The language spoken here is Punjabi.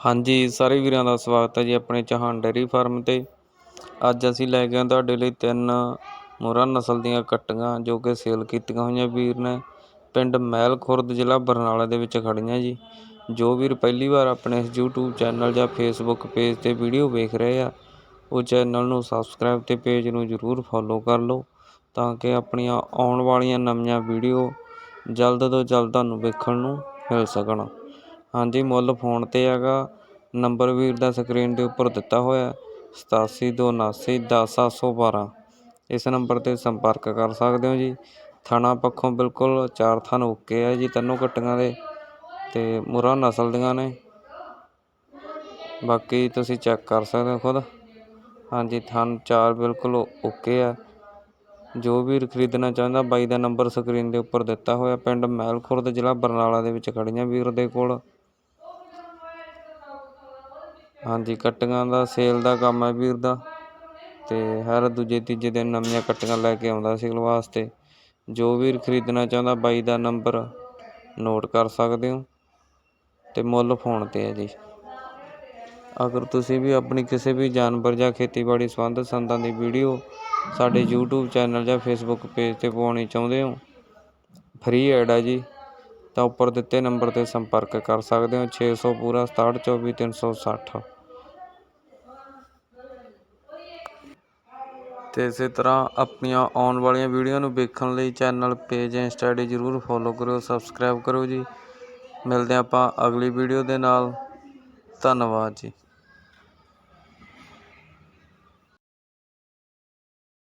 ਹਾਂਜੀ, ਸਾਰੇ ਵੀਰਾਂ ਦਾ ਸਵਾਗਤ ਹੈ ਜੀ ਆਪਣੇ ਚਹਾਨ ਡੇਅਰੀ ਫਾਰਮ ਤੇ। ਅੱਜ ਅਸੀਂ ਲੈ ਕੇ ਆਏ ਤੁਹਾਡੇ ਲਈ ਤਿੰਨ ਮੁਰਾ ਨਸਲ ਦੀਆਂ ਕੱਟੀਆਂ ਜੋ ਕਿ ਸੇਲ ਕੀਤੀਆਂ ਹੋਈਆਂ ਵੀਰ ਨੇ। ਪਿੰਡ ਮਹਿਲ ਖੁਰਦ ਜ਼ਿਲ੍ਹਾ ਬਰਨਾਲਾ ਦੇ ਵਿੱਚ ਖੜੀਆਂ ਜੀ। ਜੋ ਵੀਰ ਪਹਿਲੀ ਵਾਰ ਆਪਣੇ ਇਸ YouTube ਚੈਨਲ ਜਾਂ Facebook ਪੇਜ ਤੇ ਵੀਡੀਓ ਵੇਖ ਰਹੇ ਆ, ਉਹ ਚੈਨਲ ਨੂੰ ਸਬਸਕ੍ਰਾਈਬ ਤੇ ਪੇਜ ਨੂੰ ਜਰੂਰ ਫੋਲੋ ਕਰ ਲਓ ਤਾਂ ਕਿ ਆਪਣੀਆਂ ਆਉਣ ਵਾਲੀਆਂ ਨਵੀਆਂ ਵੀਡੀਓ ਜਲਦ ਤੋਂ ਜਲਦ ਤੁਹਾਨੂੰ ਵੇਖਣ ਨੂੰ ਮਿਲ ਸਕਣ। ਹਾਂਜੀ, ਮੁੱਲ ਫੋਨ ਤੇ ਹੈਗਾ। ਨੰਬਰ ਵੀਰ ਦਾ ਸਕਰੀਨ ਦੇ ਉੱਪਰ ਦਿੱਤਾ ਹੋਇਆ 8729910712 ਇਸ ਨੰਬਰ ਤੇ ਸੰਪਰਕ ਕਰ ਸਕਦੇ ਹੋ ਜੀ। ਥਣਾ ਪੱਖੋਂ ਬਿਲਕੁਲ ਚਾਰ ਥਣ ਓਕੇ ਹੈ ਜੀ, ਤੈਨੂੰ ਕੱਟੀਆਂ ਦੇ ਅਤੇ ਮੁਰਾਂ ਨਸਲ ਦੀਆਂ ਨੇ। ਬਾਕੀ ਤੁਸੀਂ ਚੈੱਕ ਕਰ ਸਕਦੇ ਹੋ ਖੁਦ। ਹਾਂਜੀ ਥਣ ਚਾਰ ਬਿਲਕੁਲ ਓਕੇ ਆ। ਜੋ ਵੀਰ ਖਰੀਦਣਾ ਚਾਹੁੰਦਾ, ਬਾਈ ਦਾ ਨੰਬਰ ਸਕਰੀਨ ਦੇ ਉੱਪਰ ਦਿੱਤਾ ਹੋਇਆ। ਪਿੰਡ ਮਹਿਲ ਖੁਰਦ ਜ਼ਿਲ੍ਹਾ ਬਰਨਾਲਾ ਦੇ ਵਿੱਚ ਖੜੀਆਂ ਵੀਰ ਦੇ ਕੋਲ। ਹਾਂਜੀ, ਕੱਟੀਆਂ ਦਾ, ਸੇਲ ਦਾ ਕੰਮ ਹੈ ਵੀਰ ਦਾ। ਅਤੇ ਹਰ ਦੂਜੇ, ਤੀਜੇ ਦਿਨ ਨਵੀਆਂ ਕੱਟੀਆਂ ਲੈ ਕੇ ਆਉਂਦਾ ਸੇਲ ਵਾਸਤੇ। ਜੋ ਵੀਰ ਖਰੀਦਣਾ ਚਾਹੁੰਦਾ, ਬਾਈ ਦਾ ਨੰਬਰ ਨੋਟ ਕਰ ਸਕਦੇ ਹੋ। ਅਤੇ ਮੁੱਲ ਫੋਨ ਤੇ ਹੈ ਜੀ। ਅਗਰ ਤੁਸੀਂ ਵੀ ਆਪਣੀ ਕਿਸੇ ਵੀ ਜਾਨਵਰ ਜਾਂ ਖੇਤੀਬਾੜੀ ਸੰਬੰਧਿਤ ਸੰਦਾਂ ਦੀ ਵੀਡੀਓ ਸਾਡੇ YouTube ਚੈਨਲ ਜਾਂ Facebook ਪੇਜ ਤੇ ਪਾਉਣੀ ਚਾਹੁੰਦੇ ਹੋ ਫ੍ਰੀ ਐਡ ਹੈ ਜੀ। ਤਾਂ ਉੱਪਰ ਦਿੱਤੇ ਨੰਬਰ ਤੇ ਸੰਪਰਕ ਕਰ ਸਕਦੇ ਹੋ 600 ਪੂਰਾ 6724 ਤੇ ਇਸੇ ਤਰ੍ਹਾਂ ਆਪਣੀਆਂ ਆਉਣ ਵਾਲੀਆਂ ਵੀਡੀਓ ਨੂੰ ਵੇਖਣ ਲਈ ਚੈਨਲ ਪੇਜ ਇੰਸਟਾ ਆਈਡੀ ਜਰੂਰ ਫੋਲੋ ਕਰਿਓ, ਸਬਸਕ੍ਰਾਈਬ ਕਰੋ ਜੀ। ਮਿਲਦੇ ਹਾਂ ਆਪਾਂ ਅਗਲੀ ਵੀਡੀਓ ਦੇ ਨਾਲ। ਧੰਨਵਾਦ ਜੀ।